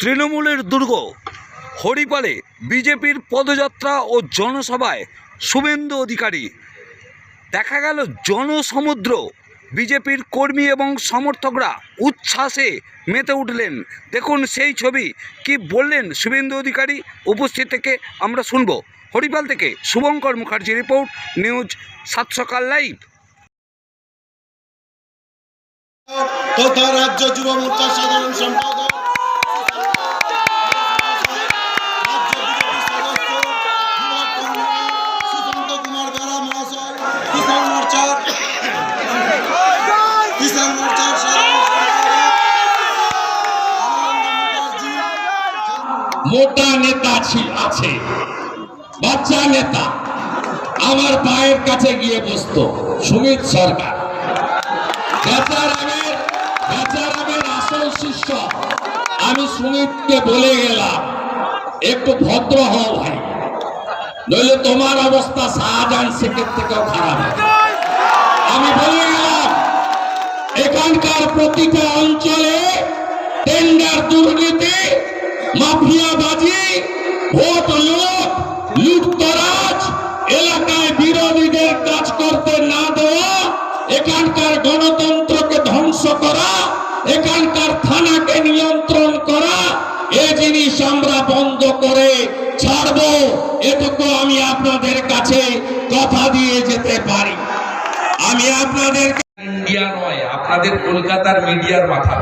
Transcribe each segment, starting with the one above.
তৃণমূলের দুর্গ। হরিপালে বিজেপির পদযাত্রা ও জনসভায় শুভেন্দু অধিকারী। দেখা গেল জনসমুদ্র। বিজেপির কর্মী এবং সমর্থকরা উচ্ছ্বাসে মেতে উঠলেন। দেখুন সেই ছবি। কি বললেন শুভেন্দু অধিকারী? উপস্থিত থেকে আমরা শুনব। হরিপাল থেকে শুভঙ্কর মুখার্জি রিপোর্ট, নিউজ সাত সকাল লাইভ। তথা রাজ্য যুব মোর্চার সাধারণ সম্পাদক রাজ্য বিজেপি সদস্য যুব কর্মী সুশান্ত কুমার বেরা মহাশয় কিষাণ মোর্চার কিষাণ মোর্চার সাধারণ সম্পাদক আনন্দ মুখার্জি মোটা নেতা আছে। বাচ্চা নেতা। আমার পায়ের কাছে গিয়ে বসতো, সুমিত সরকার। বেচারামের বেচারামের আসল শিষ্য। আমি সুমিতকে বলে গেলাম, একটু ভদ্র হও ভাই। নইলে তোমার অবস্থা শাহজাহান শেখের থেকেও খারাপ। আমি বলে গেলাম, এখানকার প্রতিটা অঞ্চলে টেন্ডার দুর্নীতি মাফিয়াবাজি ভোট লুট লুটতরাজ এলাকায় বিরোধীদের কাজ করতে না দেওয়া, এখানকার গণতন্ত্রকে ধ্বংস করা, এখানকার থানাকে নিয়ন্ত্রণ করা, এ জিনিস আমরা বন্ধ করে ছাড়বো। এটুকু আমি আপনাদের কাছে কথা দিয়ে যেতে পারি। আমি আপনাদের ইন্ডিয়া নয়, আপনাদের কলকাতার মিডিয়ার মাথা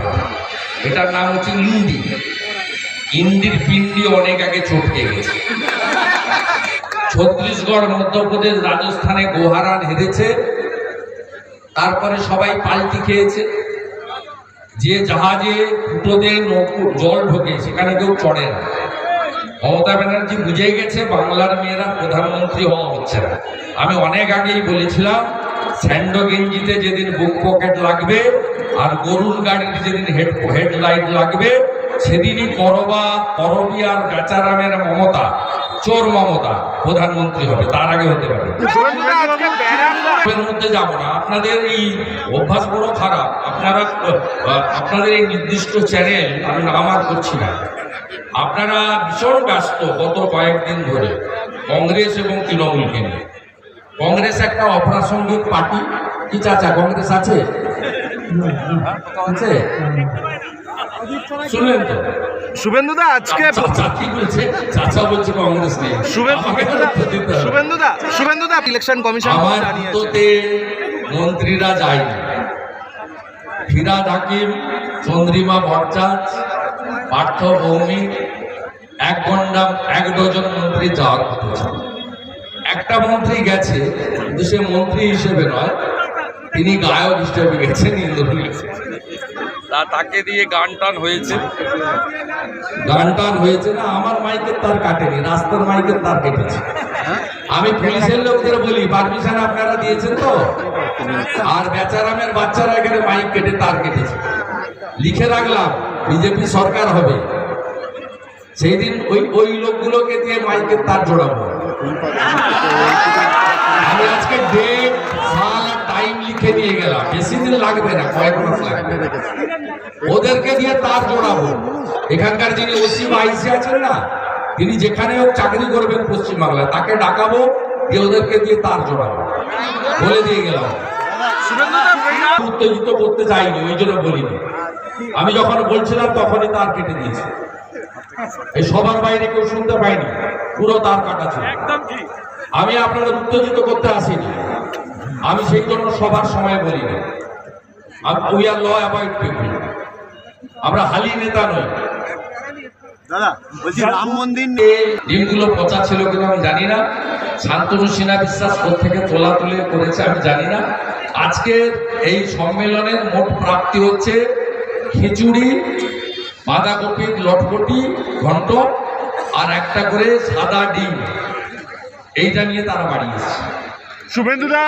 এটার নাম হচ্ছে ইন্দি ইন্দির পিন্ডি অনেক আগে চটকে গেছে। ছত্তিশগড়, মধ্যপ্রদেশ, রাজস্থানে গোহারান হেরেছে, তারপরে সবাই পাল্টি খেয়েছে। যে জাহাজে ফুটোতে নৌকো, জল ঢোকে, সেখানে কেউ চড়ে না। মমতা ব্যানার্জি বুঝে গেছে, বাংলার মেয়েরা প্রধানমন্ত্রী হওয়া হচ্ছে না। আমি অনেক আগেই বলেছিলাম, স্যান্ডো গেঞ্জিতে যেদিন বুক পকেট লাগবে, আর গরুর গাড়ির যেদিন হেড, হেডলাইট লাগবে সেদিনই করবা করবি আর বেচারামের মমতা, চোর মমতা প্রধানমন্ত্রী হবে, তার আগে হতে পারে। মধ্যে যাব না, আপনাদের এই অভ্যাস বড় খারাপ। আপনারা আপনাদের এই নির্দিষ্ট চ্যানেল আমি নাম আর করছি না। আপনারা ভীষণ ব্যস্ত গত কয়েকদিন ধরে, কংগ্রেস এবং তৃণমূলকে নিয়ে। কংগ্রেস একটা অপ্রাসঙ্গিক পার্টি। কি চাচা, কংগ্রেস আছে? আছে? শুভেন্দুদা আজকে চাচা বলছে? কংগ্রেস নেই। শুভেন্দুদা। শুভেন্দুদা ইলেকশন কমিশন মন্ত্রীরা যায়নি ফিরাদ হাকিম চন্দ্রিমা ভট্টাচ পার্থ ভৌমিক এক ঘণ্টা এক ডজন মন্ত্রী যাওয়ার কথা ছিল। একটা মন্ত্রী গেছে কিন্তু সে মন্ত্রী হিসেবে নয় তিনি গায়ক হিসেবে গেছেন ইন্দ্রনীল তা তাকে দিয়ে গান টান হয়েছে? গান টান হয়েছে না, আমার মাইকের তার কাটেনি, রাস্তার মাইকের তার কেটেছে। আমি পুলিশের লোকদের বলি, পারমিশন আপনারা দিয়েছেন তো? আর বেচারামের বাচ্চারা এখানে মাইক কেটে তার কেটেছে। লিখে রাখলাম, বিজেপি সরকার হবে। সেই দিন ওই ওই লোকগুলোকে দিয়ে মাইকের তার জোড়াবো। নিয়ে গেলাম। বেশি দিন লাগবে না কয়েক মাস লাগবে। ওদেরকে দিয়ে তার জোড়াবো। এখানকার যিনি ওসি বা আইসি আছেন না তিনি যেখানে হোক চাকরি করবেন পশ্চিমবাংলায় তাকে ডাকাবো দিয়ে ওদেরকে দিয়ে তার জোড়াবো। বলে দিয়ে গেলাম। উত্তেজিত করতে চাইনি ওই জন্য বলিনি। আমি যখন বলছিলাম তখনই তার কেটে দিয়েছি। এই সবার বাইরে কেউ শুনতে পাইনি পুরো তার কাটা ছিল। আমি আপনাদের উত্তেজিত করতে আসিনি। আমি সেই জন্য সবার সময় বলিনি we are all avoid people. আমরা হালি নেতা নই। দাদা বলছি রাম মন্দির ডিমগুলো পচা ছিল কিনা আমি জানি না। শান্তনু সিনহা বিশ্বাস থেকে তোলা তুলে করেছে আমি জানি না। আজকের এই সম্মেলনের মোট প্রাপ্তি হচ্ছে খিচুড়ি বাঁধাকপি লটপটি ঘন্ট আর একটা করে সাদা ডিম। এইটা নিয়ে তারা বাড়ি এসেছে। শুভেন্দুদা,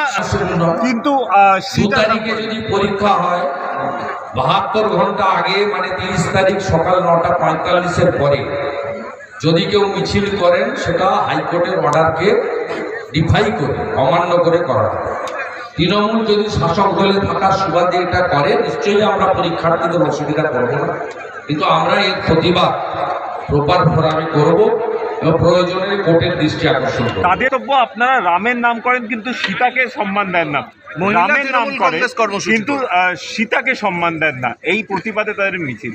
কিন্তু তারিখে যদি পরীক্ষা হয়, বাহাত্তর ঘণ্টা আগে মানে তিরিশ তারিখ সকাল নটা পঁয়তাল্লিশের পরে, যদি কেউ মিছিল করেন, সেটা হাইকোর্টের অর্ডারকে ডিফাই করে, অমান্য করে করা তৃণমূল যদি শাসক দলে থাকার সুবাদে এটা করে, নিশ্চয়ই আমরা পরীক্ষার্থীদের অসুবিধা করব না। কিন্তু আমরা এর প্রতিবাদ প্রপার ফোরামে করব। এবং প্রয়োজনে কোর্টের দৃষ্টি আকর্ষণ তাদের আপনারা রামের নাম করেন কিন্তু সীতাকে সম্মান দেন না। রামের নাম করে কিন্তু সীতাকে সম্মান দেন না। এই প্রতিবাদে তাদের মিছিল।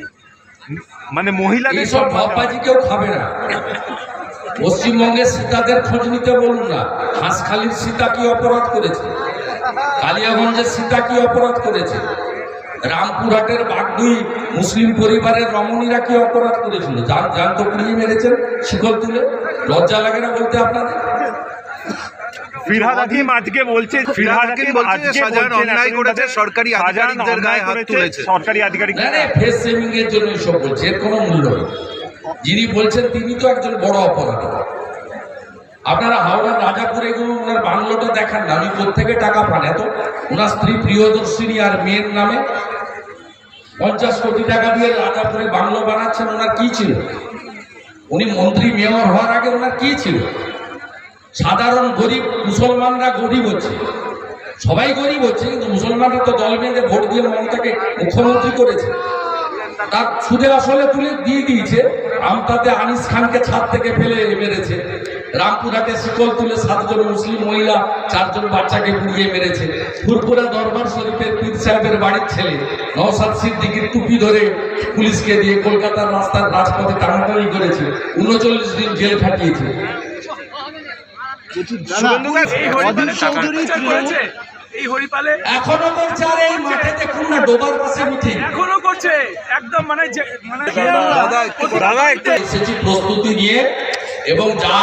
মানে মহিলাদের সম্মান ভাববাজি কেউ খাবে না। পশ্চিমবঙ্গের সীতাদের খোঁজ নিতে বলুন না। হাঁসখালির সীতা কি অপরাধ করেছে? কালিয়াগঞ্জের সীতা কি অপরাধ করেছে? রামপুরহাটের বাগদুই মুসলিম পরিবারের রমণীরা কি অপরাধ করেছিল? যান যান তো পুড়িয়ে মেরেছেন শিকল তুলে। লজ্জা লাগে না বলতে আপনাদের? ফিরহাদ হাকিম আজকে বলছে ফিরহাদ হাকিম আজকে শাহজাহান বলছেন অন্যায় করেছে, সরকারি শাহজাহান আধিকারিকদের গায়ে হাত তুলেছে। সরকারি আধিকারিক না না ফেস সেভিং এর জন্য বলছে এর কোনো মূল্য নেই। যিনি বলছেন তিনি তো একজন বড় অপরাধী। আপনারা হাওড়ার রাজাপুরে ওনার বাংলোটা দেখান না উনি কোথেকে টাকা পান? এত ওনার স্ত্রী প্রিয়দর্শিনী আর মেয়ের নামে পঞ্চাশ কোটি টাকা দিয়ে রাজাপুরে বাংলো বানাচ্ছেন, ওনার কি ছিল? উনি মন্ত্রী, মেয়র হওয়ার আগে ওনার কি ছিল? সাধারণ গরিব, মুসলমানরা গরিব হচ্ছে। সবাই গরিব হচ্ছে, কিন্তু মুসলমানরা তো দল বেঁধে ভোট দিয়ে মমতাকে মুখ্যমন্ত্রী করেছে। তার সুদে আসলে তুলে দিয়ে দিয়েছে, আমতাতে আনিস খানকে ছাদ থেকে ফেলে মেরেছে। রামপুরহাটে শিকল তুলে সাতজন মুসলিম মহিলা চারজন বাচ্চাকে পুড়িয়ে মেরেছে। ফুরপুরা দরবার শরীফের পীর সাহেবের বাড়ির ছেলে নওসাদ সিদ্দিকির টুপি ধরে পুলিশকে দিয়ে কলকাতার রাস্তার রাজপথে টানাটানি করেছে। উনচল্লিশ দিন জেল খাটিয়েছে শুভেন্দু দা, অধীর চৌধুরী করেছে? এই হরিপালে? এখনও করছে আর এই মাঠে দেখুন না ডোবার পাশে মিটিং এখনও করছে? একদম মানে মানে দাদা দাদা একটু প্রস্তুতি নিয়ে এবং যা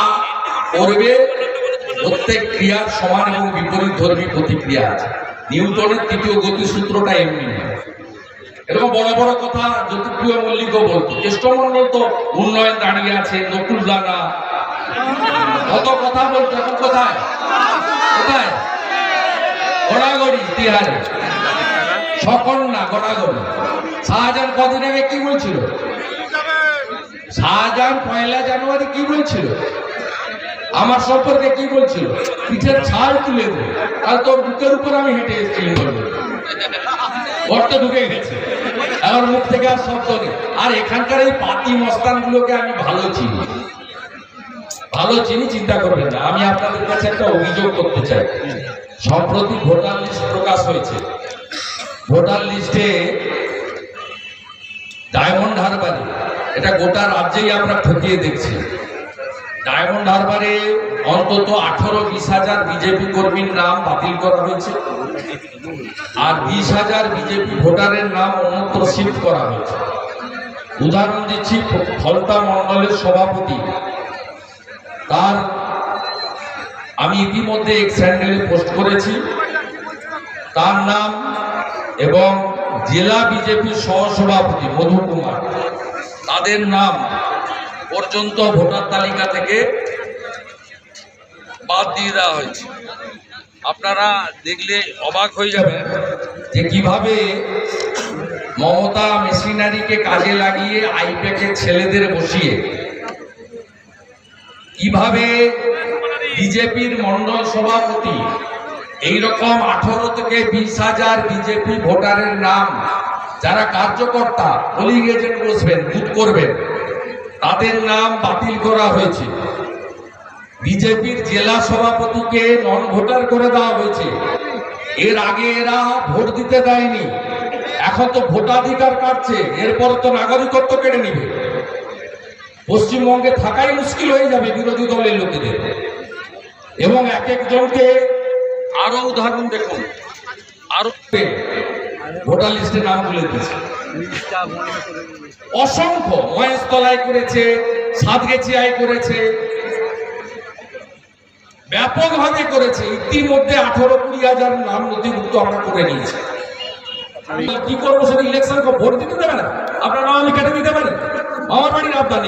করবে প্রত্যেক ক্রিয়ার সমান এবং বিপরীত ধর্মী প্রতিক্রিয়া আছে। নিউটনের তৃতীয় গতিসূত্রটা এমনি এরকম বড় বড় কথা জ্যোতিপ্রিয় মল্লিকও বলতো কেষ্টমন্ডল তো উন্নয়ন দাঁড়িয়ে আছে, নকুল দানা কত কথা বলতো, এখন কোথায়? কোথায়? গড়াগড়ি, তিহারে। না, গড়াগড়ি। শাহজাহান কদিন আগে কি বলছিল? শাহজাহান পয়লা জানুয়ারি কি বলছিল? আমার সম্পর্কে কি বলছিল? পিঠের ছাড় তুলে দেবে আর তোর বুকের উপর আমি হেঁটে এসেছি গর্ত ঢুকে গেছে। আমার মুখ থেকে আর শব্দ নেই। আর এখানকার এই পাতি মস্তানগুলোকে আমি ভালো চিনি। ভালো চিনি, চিন্তা করবেন না। আমি আপনাদের কাছে একটা অভিযোগ করতে চাই। সম্প্রতি ভোটার লিস্ট প্রকাশ হয়েছে। ভোটার লিস্টে ডায়মন্ড হারবারে, এটা গোটা রাজ্যেই আমরা ঠকিয়ে দেখছি। ডায়মন্ড হারবারে অন্তত আঠারো, বিশ হাজার বিজেপি কর্মীর নাম বাতিল করা হয়েছে। আর বিশ হাজার বিজেপি ভোটারের নাম অন্যত্র শিফট করা হয়েছে। উদাহরণ দিচ্ছি, ফলতা মণ্ডলের সভাপতি। তার আমি ইতিমধ্যে এক স্যান্ডেলে পোস্ট করেছি। তার নাম এবং জেলা বিজেপির সহসভাপতি মধু কুমার তাদের নাম পর্যন্ত ভোটার তালিকা থেকে বাদ দিয়ে দেওয়া হয়েছে। আপনারা দেখলে অবাক হয়ে যাবেন যে কীভাবে মমতা মেশিনারিকে কাজে লাগিয়ে আইপ্যাকের ছেলেদের বসিয়ে কীভাবে বিজেপির মন্ডল সভাপতি, এইরকম আঠারো থেকে বিশ হাজার বিজেপি ভোটারের নাম, যারা কার্যকর্তা পোলিং এজেন্ট বসবেন বুথ করবেন তাদের নাম বাতিল করা হয়েছে। বিজেপির জেলা সভাপতিকে নন ভোটার করে দেওয়া হয়েছে। এর আগে এরা ভোট দিতে দেয়নি। এখন তো ভোটাধিকার কাটছে। এরপর তো নাগরিকত্ব কেড়ে নিবে। পশ্চিমবঙ্গে থাকাই মুশকিল হয়ে যাবে বিরোধী দলের লোকেদের। এবং এক একজনকে আরও উদাহরণ দেখুন। আরও ভোটার লিস্টে নাম তুলে দিয়েছে। অসংখ্য মহেশতলায় করেছে, সাতগেছিয়ায় করেছে, ব্যাপকভাবে করেছে। ইতিমধ্যে আঠারো কুড়ি হাজার নাম নথিভুক্ত আমরা করে নিয়েছি। কি করব সেটা ইলেকশন ভোট দিতে দেবে না? আপনার নাম আমি কেটে দিতে পারি? আমার বাড়ির আপনার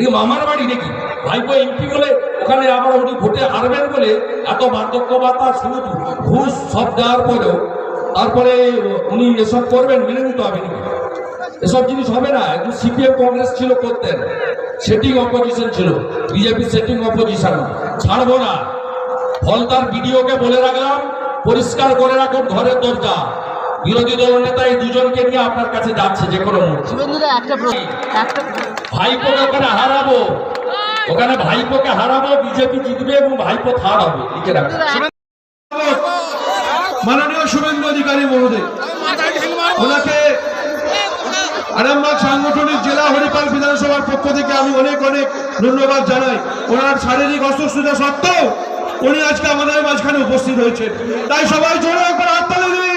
এই মামার বাড়ি নাকি? ভাইপো এমপি বলে ওখানে আবার উনি ভোটে হারবেন বলে এত বার্ধক্য ভাতা সুদ ঘুষ সব দেওয়ার পরেও তারপরে উনি এসব করবেন মেনে নিতে হবে এসব জিনিস হবে না। একটু সিপিএম কংগ্রেস ছিল করতেন সেটিং অপোজিশন ছিল। বিজেপি সেটিং অপোজিশন ছাড়বো না। ফলতার বিডিওকে বলে রাখলাম পরিষ্কার করে রাখুন ঘরের দরজা। বিরোধী দল নেতা এই দুজনকে নিয়ে আপনার কাছে যাচ্ছে যে কোনো মুহূর্তে। একটা একটা ভাইপোকে ওখানে হারাবো ওখানে ভাইপোকে হারাবো বিজেপি জিতবে এবং ভাইপো হবে। লিখে রাখবেন মাননীয় শুভেন্দু অধিকারী মহোদয় ওনাকে আরামবাগ সাংগঠনিক জেলা হরিপাল বিধানসভার পক্ষ থেকে আমি অনেক অনেক ধন্যবাদ জানাই। ওনার শারীরিক অসুস্থতা সত্ত্বেও উনি আজকে আমাদের মাঝখানে উপস্থিত হয়েছে তাই সবাই জোরে একবার হাততালি দিন।